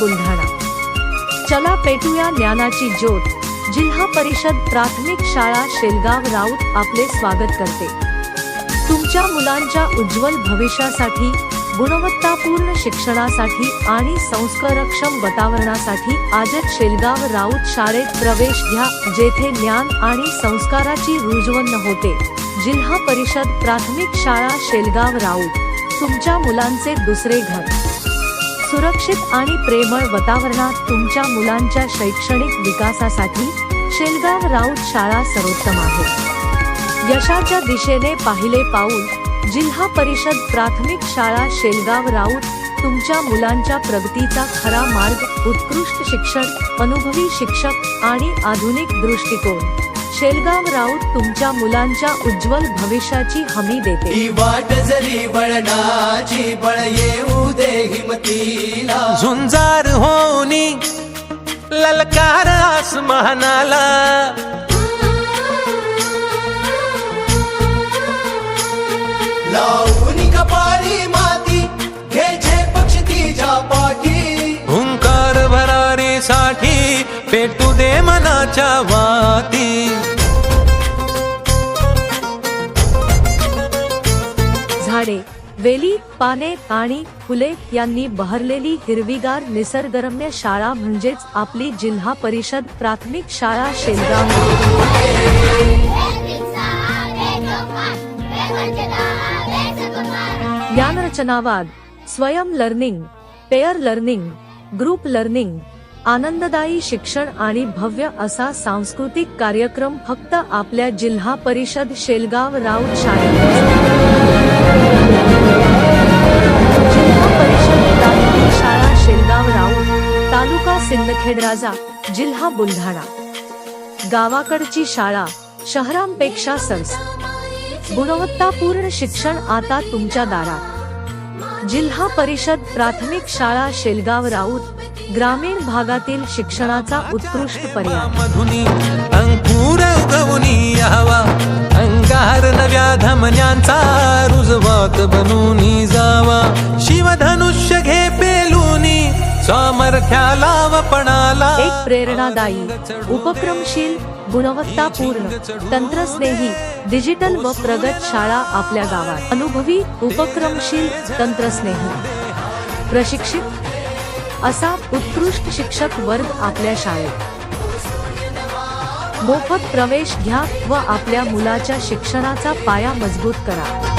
बुलढाणा. चला पेटूया ज्ञानाची ज्योत. जिल्हा परिषद प्राथमिक शाळा शेलगाव राऊत आपले स्वागत करते. तुमच्या मुलांच्या उज्ज्वल भविष्यासाठी गुणवत्तापूर्ण शिक्षणासाठी आणि संस्कारक्षम वातावरणासाठी आजच शेलगाव राऊत शाळेत प्रवेश घ्या जेथे ज्ञान आणि संस्काराची रुजवण होते. जिल्हा परिषद प्राथमिक शाळा शेलगाव राऊत. तुमच्या मुलांचे दुसरे घर. सुरक्षित आणि प्रेमळ वातावरणात तुमच्या मुलांच्या शैक्षणिक विकासासाठी शेलगाव राऊत शाळा सर्वोत्तम आहे. यशाच्या दिशेने पाहिले पाऊल जिल्हा परिषद प्राथमिक शाळा शेलगाव राऊत तुमच्या मुलांच्या प्रगतीचा खरा मार्ग उत्कृष्ट शिक्षण अनुभवी शिक्षक आणि आधुनिक दृष्टिकोन. शेलगाव राऊत तुमच्या मुलांच्या उज्ज्वल भविष्याची हमी देते. ही वाट जरी बळणाची बळ येऊ दे हिमतीला. झुंजार होनी ललकार आसमानाला. लावून कपाळी माती घे पक्ष तिच्या पाठी. हुंकार भरारीसाठी पेटू दे मनाच्या झाडे वेली पाने आणि फुले यांनी बहरलेली हिरवीगार निसर्गरम्य शाळा म्हणजेच आपली जिल्हा परिषद प्राथमिक शाळा शेलगाव. ज्ञानरचनावाद स्वयं learning pair learning group learning आनंददायी शिक्षण आणि भव्य असा सांस्कृतिक कार्यक्रम फक्त आपल्या जिल्हा परिषद शेलगाव राऊत शाळेत. सिंदखेड राजा जिल्हा बुलढाणा. गावाकडची शाळा शहरांपेक्षा सरस गुणवत्तापूर्ण शिक्षण आता तुमच्या दारात. जिल्हा परिषद प्राथमिक शाळा शेलगाव राऊत ग्रामीण भागातील शिक्षणाचा उत्कृष्ट पर्याय. अंकुर अंगार नव्या धमन्यांचा रुजवात बनूनी जावा. शिवधनुष्य घे सामर्थ्याला वपणाला एक प्रेरणादायी उपक्रमशील गुणवत्तापूर्ण तंत्रस्नेही डिजिटल व प्रगत शाळा आपल्या गावात. अनुभवी उपक्रमशील तंत्रस्नेही. प्रशिक्षित असा उत्कृष्ट शिक्षक वर्ग आपल्या शाळेत. मोफत प्रवेश घ्या व आपल्या मुलाच्या शिक्षणाचा पाया मजबूत करा.